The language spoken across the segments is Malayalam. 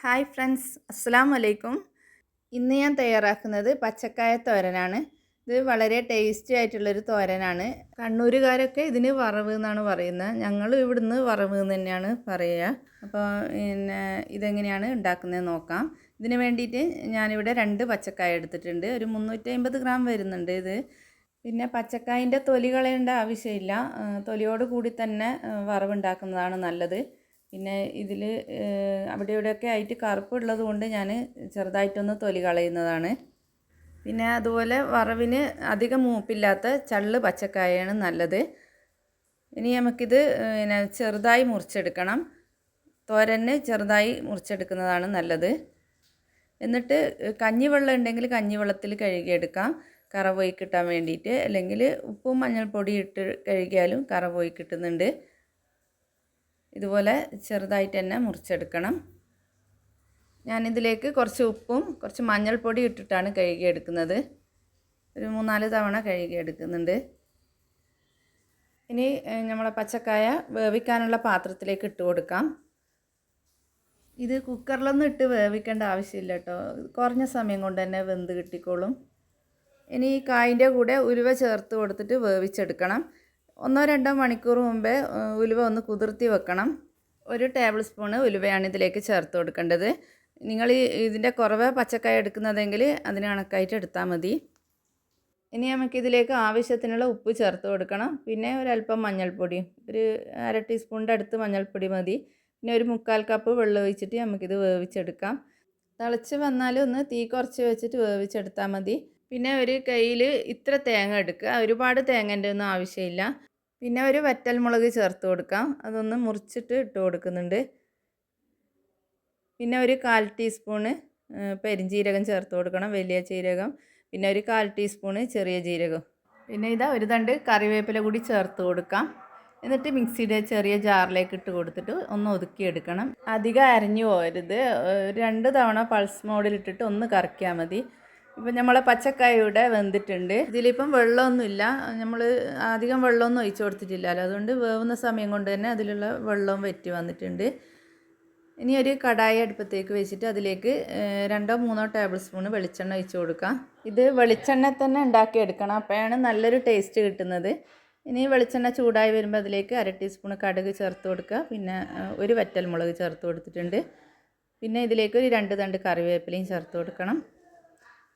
ഹായ് ഫ്രണ്ട്സ് അസ്സാം വലൈക്കും ഇന്ന് ഞാൻ തയ്യാറാക്കുന്നത് പച്ചക്കായ തോരനാണ്. ഇത് വളരെ ടേസ്റ്റി ആയിട്ടുള്ളൊരു തോരനാണ്. കണ്ണൂരുകാരൊക്കെ ഇതിന് വറവ് എന്നാണ് പറയുന്നത്. ഞങ്ങൾ ഇവിടുന്ന് വറവ് എന്ന് തന്നെയാണ് പറയുക. അപ്പോൾ പിന്നെ ഇതെങ്ങനെയാണ് ഉണ്ടാക്കുന്നത് നോക്കാം. ഇതിന് വേണ്ടിയിട്ട് ഞാനിവിടെ രണ്ട് പച്ചക്കായ എടുത്തിട്ടുണ്ട്. ഒരു മുന്നൂറ്റി അമ്പത് ഗ്രാം വരുന്നുണ്ട് ഇത്. പിന്നെ പച്ചക്കായന്റെ തൊലി കളയേണ്ട ആവശ്യമില്ല. തൊലിയോട് കൂടി തന്നെ വറവുണ്ടാക്കുന്നതാണ് നല്ലത്. പിന്നെ ഇതിൽ അവിടെ ഇവിടെയൊക്കെ ആയിട്ട് കറുപ്പുള്ളത് കൊണ്ട് ഞാൻ ചെറുതായിട്ടൊന്ന് തൊലി കളയുന്നതാണ്. പിന്നെ അതുപോലെ വറവിന് അധികം മൂപ്പില്ലാത്ത ചള്ള് പച്ചക്കായാണ് നല്ലത്. ഇനി നമുക്കിത് പിന്നെ ചെറുതായി മുറിച്ചെടുക്കണം. തോരന് ചെറുതായി മുറിച്ചെടുക്കുന്നതാണ് നല്ലത്. എന്നിട്ട് കഞ്ഞിവെള്ളം ഉണ്ടെങ്കിൽ കഞ്ഞിവെള്ളത്തിൽ കഴുകിയെടുക്കാം. കറ പോയി കിട്ടാൻ വേണ്ടിയിട്ട്. അല്ലെങ്കിൽ ഉപ്പും മഞ്ഞൾപ്പൊടി ഇട്ട് കഴുകിയാലും കറ പോയി കിട്ടുന്നുണ്ട്. ഇതുപോലെ ചെറുതായിട്ട് തന്നെ മുറിച്ചെടുക്കണം. ഞാനിതിലേക്ക് കുറച്ച് ഉപ്പും കുറച്ച് മഞ്ഞൾപ്പൊടി ഇട്ടിട്ടാണ് കഴുകിയെടുക്കുന്നത്. ഒരു മൂന്നാൽ തവണ കഴുകിയെടുക്കുന്നുണ്ട്. ഇനി നമ്മളെ പച്ചക്കായ വേവിക്കാനുള്ള പാത്രത്തിലേക്ക് ഇട്ട് കൊടുക്കാം. ഇത് കുക്കറിലൊന്നും ഇട്ട് വേവിക്കേണ്ട ആവശ്യമില്ല കേട്ടോ. കുറഞ്ഞ സമയം കൊണ്ട് തന്നെ വെന്ത് കിട്ടിക്കോളും. ഇനി ഈ കായിന്റെ കൂടെ ഉലുവ ചേർത്ത് കൊടുത്തിട്ട് വേവിച്ചെടുക്കണം. ഒന്നോ രണ്ടോ മണിക്കൂർ മുമ്പേ ഉലുവ ഒന്ന് കുതിർത്തി വെക്കണം. ഒരു ടേബിൾ സ്പൂണ് ഉലുവയാണ് ഇതിലേക്ക് ചേർത്ത് കൊടുക്കേണ്ടത്. നിങ്ങൾ ഇതിന്റെ കുറവ് പച്ചക്കായ എടുക്കുന്നതെങ്കിൽ അതിന് കണക്കായിട്ട് എടുത്താൽ മതി. ഇനി നമുക്കിതിലേക്ക് ആവശ്യത്തിനുള്ള ഉപ്പ് ചേർത്ത് കൊടുക്കണം. പിന്നെ ഒരല്പം മഞ്ഞൾപ്പൊടി ഒരു അര ടീസ്പൂണിന്റെ അടുത്ത് മഞ്ഞൾപ്പൊടി മതി. പിന്നെ ഒരു മുക്കാൽ കപ്പ് വെള്ളം ഒഴിച്ചിട്ട് നമുക്കിത് വേവിച്ചെടുക്കാം. തിളച്ച് വന്നാൽ ഒന്ന് തീ കുറച്ച് വെച്ചിട്ട് വേവിച്ചെടുത്താൽ മതി. പിന്നെ ഒരു കയ്യിൽ ഇത്ര തേങ്ങ എടുക്കുക. ഒരുപാട് തേങ്ങന്റെ ഒന്നും ആവശ്യമില്ല. പിന്നെ ഒരു വറ്റൽ മുളക് ചേർത്ത് കൊടുക്കാം. അതൊന്ന് മുറിച്ചിട്ട് ഇട്ട് കൊടുക്കുന്നുണ്ട്. പിന്നെ ഒരു കാൽ ടീസ്പൂണ് പെരിഞ്ചീരകം ചേർത്ത് കൊടുക്കണം വലിയ ജീരകം. പിന്നെ ഒരു കാൽ ടീസ്പൂണ് ചെറിയ ജീരകം. പിന്നെ ഇതാ ഒരു തണ്ട് കറിവേപ്പില കൂടി ചേർത്ത് കൊടുക്കാം. എന്നിട്ട് മിക്സിയുടെ ചെറിയ ജാറിലേക്ക് ഇട്ട് കൊടുത്തിട്ട് ഒന്ന് ഒതുക്കിയെടുക്കണം അധികം അരഞ്ഞു പോകരുത്. രണ്ട് തവണ പൾസ് മോഡിലിട്ടിട്ട് ഒന്ന് കറക്കിയാൽ മതി. ഇപ്പം നമ്മളെ പച്ചക്കായ ഇവിടെ വെന്തിട്ടുണ്ട്. ഇതിലിപ്പം വെള്ളമൊന്നുമില്ല. നമ്മൾ അധികം വെള്ളമൊന്നും ഒഴിച്ചു കൊടുത്തിട്ടില്ലല്ലോ. അതുകൊണ്ട് വേവുന്ന സമയം കൊണ്ട് തന്നെ അതിലുള്ള വെള്ളവും വറ്റി വന്നിട്ടുണ്ട്. ഇനി ഒരു കടായി അടുപ്പത്തേക്ക് വെച്ചിട്ട് അതിലേക്ക് രണ്ടോ മൂന്നോ ടേബിൾ സ്പൂൺ വെളിച്ചെണ്ണ ഒഴിച്ച് കൊടുക്കാം. ഇത് വെളിച്ചെണ്ണ തന്നെ ഉണ്ടാക്കിയെടുക്കണം അപ്പോഴാണ് നല്ലൊരു ടേസ്റ്റ് കിട്ടുന്നത്. ഇനി വെളിച്ചെണ്ണ ചൂടായി വരുമ്പോൾ അതിലേക്ക് അര ടീസ്പൂൺ കടുക് ചേർത്ത് കൊടുക്കുക. പിന്നെ ഒരു വറ്റൽമുളക് ചേർത്ത് കൊടുത്തിട്ടുണ്ട്. പിന്നെ ഇതിലേക്ക് ഒരു രണ്ട് തണ്ട് കറിവേപ്പിലയും ചേർത്ത് കൊടുക്കണം.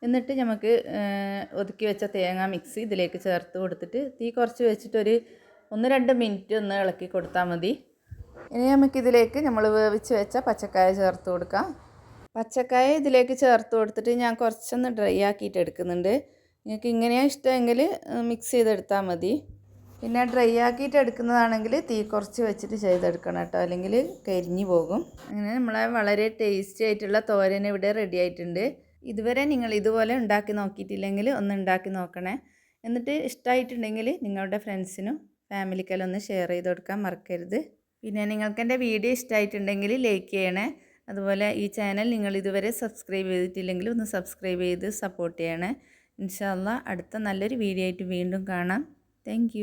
എന്നിട്ട് നമുക്ക് ഒതുക്കി വെച്ച തേങ്ങ മിക്സ് ഇതിലേക്ക് ചേർത്ത് കൊടുത്തിട്ട് തീ കുറച്ച് വെച്ചിട്ടൊരു ഒന്ന് രണ്ട് മിനിറ്റ് ഒന്ന് ഇളക്കി കൊടുത്താൽ മതി. ഇനി നമുക്കിതിലേക്ക് നമ്മൾ വേവിച്ച് വെച്ച പച്ചക്കായ ചേർത്ത് കൊടുക്കാം. പച്ചക്കായ ഇതിലേക്ക് ചേർത്ത് കൊടുത്തിട്ട് ഞാൻ കുറച്ചൊന്ന് ഡ്രൈ ആക്കിയിട്ട് എടുക്കുന്നുണ്ട്. നിങ്ങൾക്ക് ഇങ്ങനെയാണ് ഇഷ്ടമെങ്കിൽ മിക്സ് ചെയ്തെടുത്താൽ മതി. പിന്നെ ഡ്രൈ ആക്കിയിട്ട് എടുക്കുന്നതാണെങ്കിൽ തീ കുറച്ച് വെച്ചിട്ട് ചെയ്തെടുക്കണം കേട്ടോ. അല്ലെങ്കിൽ കരിഞ്ഞു പോകും. അങ്ങനെ നമ്മളെ വളരെ ടേസ്റ്റി ആയിട്ടുള്ള തോരൻ ഇവിടെ റെഡി ആയിട്ടുണ്ട്. ഇതുവരെ നിങ്ങൾ ഇതുപോലെ ഉണ്ടാക്കി നോക്കിയിട്ടില്ലെങ്കിൽ ഒന്ന് ഉണ്ടാക്കി നോക്കണേ. എന്നിട്ട് ഇഷ്ടമായിട്ടുണ്ടെങ്കിൽ നിങ്ങളുടെ ഫ്രണ്ട്സിനും ഫാമിലിക്കെല്ലാം ഒന്ന് ഷെയർ ചെയ്ത് കൊടുക്കാൻ മറക്കരുത്. പിന്നെ നിങ്ങൾക്ക് എന്റെ വീഡിയോ ഇഷ്ടമായിട്ടുണ്ടെങ്കിൽ ലൈക്ക് ചെയ്യണേ. അതുപോലെ ഈ ചാനൽ നിങ്ങൾ ഇതുവരെ സബ്സ്ക്രൈബ് ചെയ്തിട്ടില്ലെങ്കിൽ ഒന്ന് സബ്സ്ക്രൈബ് ചെയ്ത് സപ്പോർട്ട് ചെയ്യണേ. ഇൻഷാല്ല അടുത്ത നല്ലൊരു വീഡിയോ ആയിട്ട് വീണ്ടും കാണാം. താങ്ക്